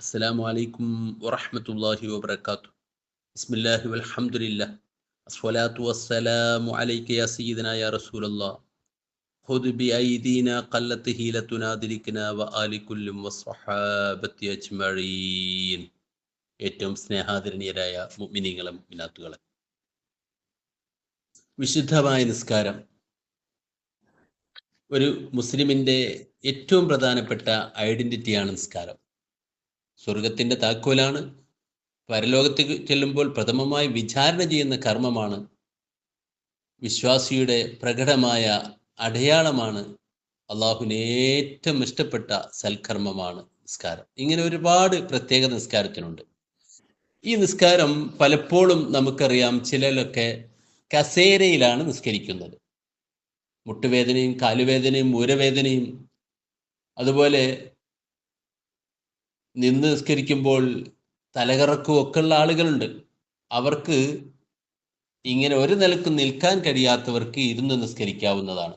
അസ്സലാമു അലൈക്കും വറഹ്മത്തുള്ളാഹി വബർക്കാത്തു ബിസ്മില്ലാഹി വൽഹംദുലില്ലാ അസ്വലാത്തു വസ്സലാമു അലൈക യാ സയ്യിദനാ യാ റസൂലല്ലാ ഖുദ് ബി ഐദീന ഹീലതുനാ ഹീലത്തുനാ ദിരിക്കന വ ആലി കുല്ലും വസ്വഹാബത്തി അജ്മഈൻ. ഏറ്റവും സ്നേഹാദരണീയരായ മുഅ്മിനീങ്ങളെ മുഅ്മിനാത്തുകളെ വിശുദ്ധമായ നിസ്കാരം. ഒരു മുസ്ലിമിന്റെ ഏറ്റവും പ്രധാനപ്പെട്ട ഐഡന്റിറ്റിയാണ് നിസ്കാരം. സ്വർഗത്തിന്റെ താക്കോലാണ്. പരലോകത്തേക്ക് ചെല്ലുമ്പോൾ പ്രഥമമായി വിചാരണ ചെയ്യുന്ന കർമ്മമാണ്. വിശ്വാസിയുടെ പ്രകടമായ അടയാളമാണ്. അള്ളാഹുവിന് ഏറ്റവും ഇഷ്ടപ്പെട്ട സൽക്കർമ്മമാണ് നിസ്കാരം. ഇങ്ങനെ ഒരുപാട് പ്രത്യേക നിസ്കാരത്തിനുണ്ട്. ഈ നിസ്കാരം പലപ്പോഴും നമുക്കറിയാം ചിലരൊക്കെ കസേരയിലാണ് നിസ്കരിക്കുന്നത്. മുട്ടുവേദനയും കാലുവേദനയും മൂരവേദനയും അതുപോലെ നിന്ന് നിസ്കരിക്കുമ്പോൾ തലകറക്കും ഒക്കെ ഉള്ള ആളുകളുണ്ട്. അവർക്ക് ഇങ്ങനെ ഒരു നിലയ്ക്ക് നിൽക്കാൻ കഴിയാത്തവർക്ക് ഇരുന്ന് നിസ്കരിക്കാവുന്നതാണ്.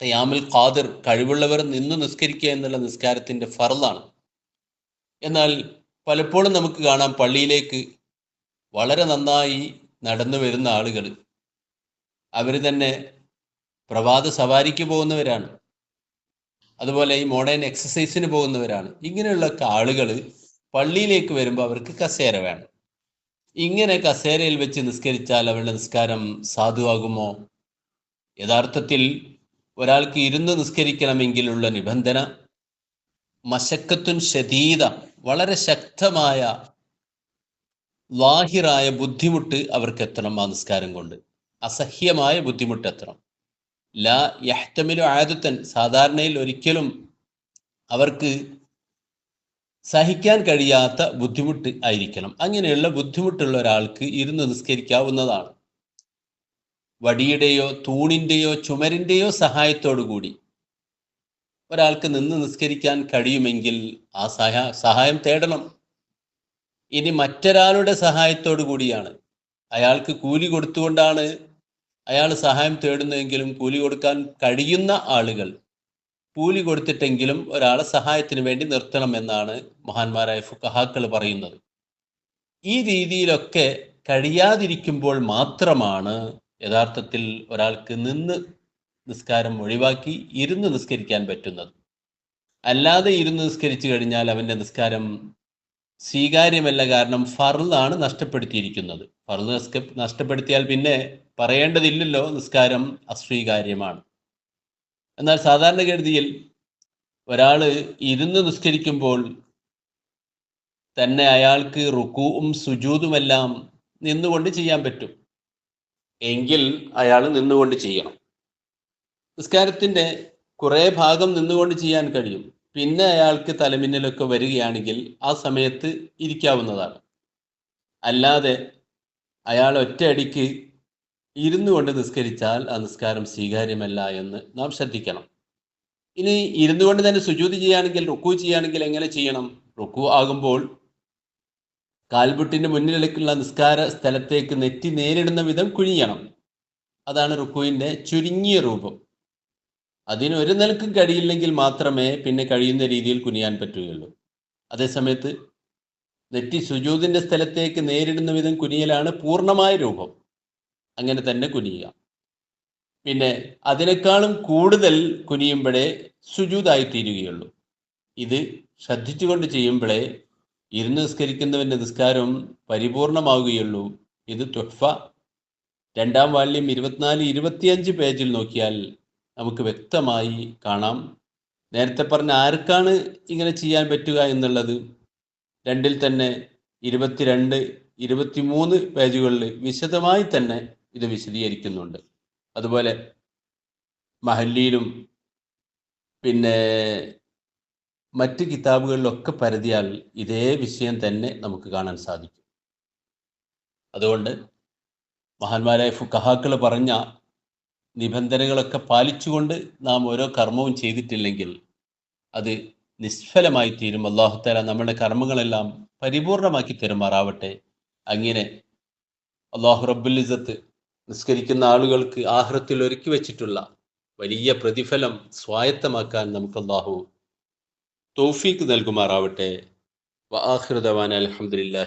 തയാമിൽ ഖാദിർ കഴിവുള്ളവർ നിന്ന് നിസ്കരിക്കുക എന്നുള്ള നിസ്കാരത്തിന്റെ ഫറലാണ് എന്നാൽ പലപ്പോഴും നമുക്ക് കാണാം പള്ളിയിലേക്ക് വളരെ നന്നായി നടന്നു വരുന്ന ആളുകൾ. അവർ തന്നെ പ്രഭാത സവാരിക്ക് പോകുന്നവരാണ്. അതുപോലെ ഈ മോഡേൺ എക്സസൈസിന് പോകുന്നവരാണ്. ഇങ്ങനെയുള്ള ആളുകൾ പള്ളിയിലേക്ക് വരുമ്പോൾ അവർക്ക് കസേര വേണം. ഇങ്ങനെ കസേരയിൽ വെച്ച് നിസ്കരിച്ചാൽ അവരുടെ നിസ്കാരം സാധുവാകുമോ? യഥാർത്ഥത്തിൽ ഒരാൾക്ക് ഇരുന്ന് നിസ്കരിക്കണമെങ്കിലുള്ള നിബന്ധന മശക്കത്തുൻ ശതീത വളരെ ശക്തമായ ലാഹിറായ ബുദ്ധിമുട്ട് അവർക്ക് എത്തണം ആ നിസ്കാരം കൊണ്ട്. അസഹ്യമായ ബുദ്ധിമുട്ട് എത്തണം ലാ യഹ്തമിലു ആദത്തൻ സാധാരണയിൽ ഒരിക്കലും അവർക്ക് സഹിക്കാൻ കഴിയാത്ത ബുദ്ധിമുട്ട് ആയിരിക്കണം. അങ്ങനെയുള്ള ബുദ്ധിമുട്ടുള്ള ഒരാൾക്ക് ഇരുന്ന് നിസ്കരിക്കാവുന്നതാണ്. വടിയുടെയോ തൂണിന്റെയോ ചുമരിന്റെയോ കൂടി ഒരാൾക്ക് നിന്ന് നിസ്കരിക്കാൻ കഴിയുമെങ്കിൽ ആ സഹാ സഹായം തേടണം. ഇനി മറ്റൊരാളുടെ സഹായത്തോടു കൂടിയാണ് അയാൾക്ക് കൂലി കൊടുത്തുകൊണ്ടാണ് അയാൾ സഹായം തേടുന്നതെങ്കിലും കൂലി കൊടുക്കാൻ കഴിയുന്ന ആളുകൾ കൂലി കൊടുത്തിട്ടെങ്കിലും ഒരാളെ സഹായത്തിന് വേണ്ടി നിർത്തണം എന്നാണ് മഹാന്മാരായ ഫുക്കഹാക്കൾ പറയുന്നത്. ഈ രീതിയിലൊക്കെ കഴിയാതിരിക്കുമ്പോൾ മാത്രമാണ് യഥാർത്ഥത്തിൽ ഒരാൾക്ക് നിന്ന് നിസ്കാരം ഒഴിവാക്കി ഇരുന്ന് നിസ്കരിക്കാൻ പറ്റുന്നത്. അല്ലാതെ ഇരുന്ന് നിസ്കരിച്ചു കഴിഞ്ഞാൽ അവന്റെ നിസ്കാരം സ്വീകാര്യമല്ല കാരണം ഫർളാണ് നഷ്ടപ്പെടുത്തിയിരിക്കുന്നത്. ഫർൾ നഷ്ടപ്പെടുത്തിയാൽ പിന്നെ പറയേണ്ടതില്ലല്ലോ നിസ്കാരം അസ്വീകാര്യമാണ്. എന്നാൽ സാധാരണഗതിയിൽ ഒരാൾ ഇരുന്ന് നിസ്കരിക്കുമ്പോൾ തന്നെ അയാൾക്ക് റുക്കുവും സുജൂതുമെല്ലാം നിന്നുകൊണ്ട് ചെയ്യാൻ പറ്റും. എങ്കിൽ അയാൾ നിന്നുകൊണ്ട് ചെയ്യണം. നിസ്കാരത്തിന്റെ കുറേ ഭാഗം നിന്നുകൊണ്ട് ചെയ്യാൻ കഴിയും. പിന്നെ അയാൾക്ക് തലമിന്നലൊക്കെ വരികയാണെങ്കിൽ ആ സമയത്ത് ഇരിക്കാവുന്നതാണ്. അല്ലാതെ അയാൾ ഒറ്റയടിക്ക് ഇരുന്നു കൊണ്ട് നിസ്കരിച്ചാൽ ആ നിസ്കാരം സ്വീകാര്യമല്ല എന്ന് നാം ശ്രദ്ധിക്കണം. ഇനി ഇരുന്നു കൊണ്ട് തന്നെ സുജൂതി ചെയ്യുകയാണെങ്കിൽ റുക്കു ചെയ്യുകയാണെങ്കിൽ എങ്ങനെ ചെയ്യണം? റുക്കു ആകുമ്പോൾ കാൽബുട്ടിന്റെ മുന്നിലേക്കുള്ള നിസ്കാര സ്ഥലത്തേക്ക് നെറ്റി നേരിടുന്ന വിധം കുഴിയണം. അതാണ് റുക്കുവിന്റെ ചുരുങ്ങിയ രൂപം. അതിന് ഒരു നിലക്കും കഴിയില്ലെങ്കിൽ മാത്രമേ പിന്നെ കഴിയുന്ന രീതിയിൽ കുനിയാൻ പറ്റുകയുള്ളൂ. അതേസമയത്ത് നെറ്റി സുജൂതിന്റെ സ്ഥലത്തേക്ക് നേരിടുന്ന വിധം കുനിയലാണ് പൂർണമായ രൂപം. അങ്ങനെ തന്നെ കുനിയുക. പിന്നെ അതിനേക്കാളും കൂടുതൽ കുനിയുമ്പോഴേ സുജൂതായി തീരുകയുള്ളൂ ഇത് ശ്രദ്ധിച്ചുകൊണ്ട് ചെയ്യുമ്പോഴേ ഇരുന്ന് നിസ്കരിക്കുന്നവന്റെ നിസ്കാരം പരിപൂർണമാവുകയുള്ളൂ. ഇത് തുഹ്ഫ രണ്ടാം വാല്യം ഇരുപത്തിനാല് ഇരുപത്തിയഞ്ച് പേജിൽ നോക്കിയാൽ നമുക്ക് വ്യക്തമായി കാണാം. നേരത്തെ പറഞ്ഞ ആർക്കാണ് ഇങ്ങനെ ചെയ്യാൻ പറ്റുക എന്നുള്ളത് രണ്ടിൽ തന്നെ ഇരുപത്തിരണ്ട് ഇരുപത്തിമൂന്ന് പേജുകളിൽ വിശദമായി തന്നെ ഇത് വിശദീകരിക്കുന്നുണ്ട്. അതുപോലെ മഹല്ലിയിലും പിന്നെ മറ്റ് കിതാബുകളിലൊക്കെ പരതിയാൽ ഇതേ വിഷയം തന്നെ നമുക്ക് കാണാൻ സാധിക്കും. അതുകൊണ്ട് മഹാന്മാരായ ഫുക്കഹാക്കൾ പറഞ്ഞ നിബന്ധനകളൊക്കെ പാലിച്ചുകൊണ്ട് നാം ഓരോ കർമ്മവും ചെയ്തിട്ടില്ലെങ്കിൽ അത് നിഷ്ഫലമായി തീരും. അള്ളാഹുത്താല നമ്മുടെ കർമ്മങ്ങളെല്ലാം പരിപൂർണമാക്കി തരുമാറാവട്ടെ. അങ്ങനെ അള്ളാഹു റബ്ബുലിസത്ത് നിസ്കരിക്കുന്ന ആളുകൾക്ക് ആഹ്റത്തിൽ ഒരുക്കി വെച്ചിട്ടുള്ള വലിയ പ്രതിഫലം സ്വായത്തമാക്കാൻ നമുക്ക് അള്ളാഹു തോഫീക്ക് നൽകുമാറാവട്ടെ. വആഖിറു ദവാന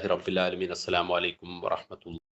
റബ്ബുലാലമീൻ അസ്സലാമു അലൈക്കും വറഹ്മത്തുള്ളാഹി